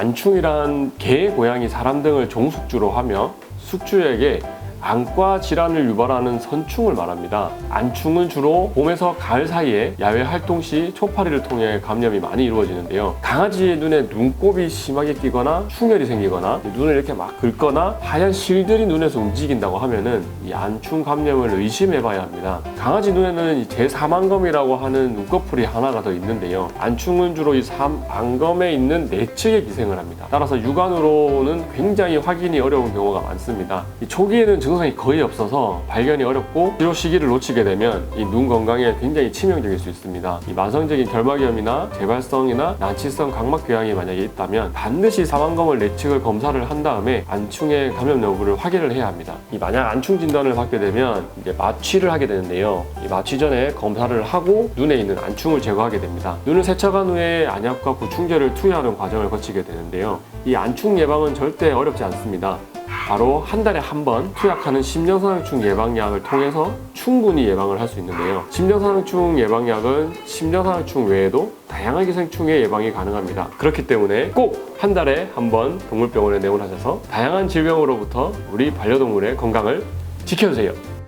안충이란 개, 고양이, 사람 등을 종숙주로 하며 숙주에게 안과 질환을 유발하는 선충을 말합니다. 안충은 주로 봄에서 가을 사이에 야외 활동 시 초파리를 통해 감염이 많이 이루어지는데요. 강아지의 눈에 눈곱이 심하게 끼거나 충혈이 생기거나 눈을 이렇게 막 긁거나 하얀 실들이 눈에서 움직인다고 하면은 이 안충 감염을 의심해 봐야 합니다. 강아지 눈에는 이 제사망검이라고 하는 눈꺼풀이 하나가 더 있는데요. 안충은 주로 이 삼, 안검에 있는 내측에 기생을 합니다. 따라서 육안으로는 굉장히 확인이 어려운 경우가 많습니다. 이 초기에는 증 상이 거의 없어서 발견이 어렵고 치료 시기를 놓치게 되면 이 눈 건강에 굉장히 치명적일 수 있습니다. 이 만성적인 결막염이나 재발성이나 난치성 각막 궤양이 만약에 있다면 반드시 사망검을 내측을 검사를 한 다음에 안충의 감염 여부를 확인을 해야 합니다. 이 만약 안충 진단을 받게 되면 이제 마취를 하게 되는데요. 이 마취 전에 검사를 하고 눈에 있는 안충을 제거하게 됩니다. 눈을 세척한 후에 안약과 구충제를 투여하는 과정을 거치게 되는데요. 이 안충 예방은 절대 어렵지 않습니다. 바로 한 달에 한 번 투약하는 심장산후충 예방약을 통해서 충분히 예방을 할 수 있는데요. 심장산후충 예방약은 심장산후충 외에도 다양한 기생충의 예방이 가능합니다. 그렇기 때문에 꼭 한 달에 한 번 동물병원에 내원하셔서 다양한 질병으로부터 우리 반려동물의 건강을 지켜주세요.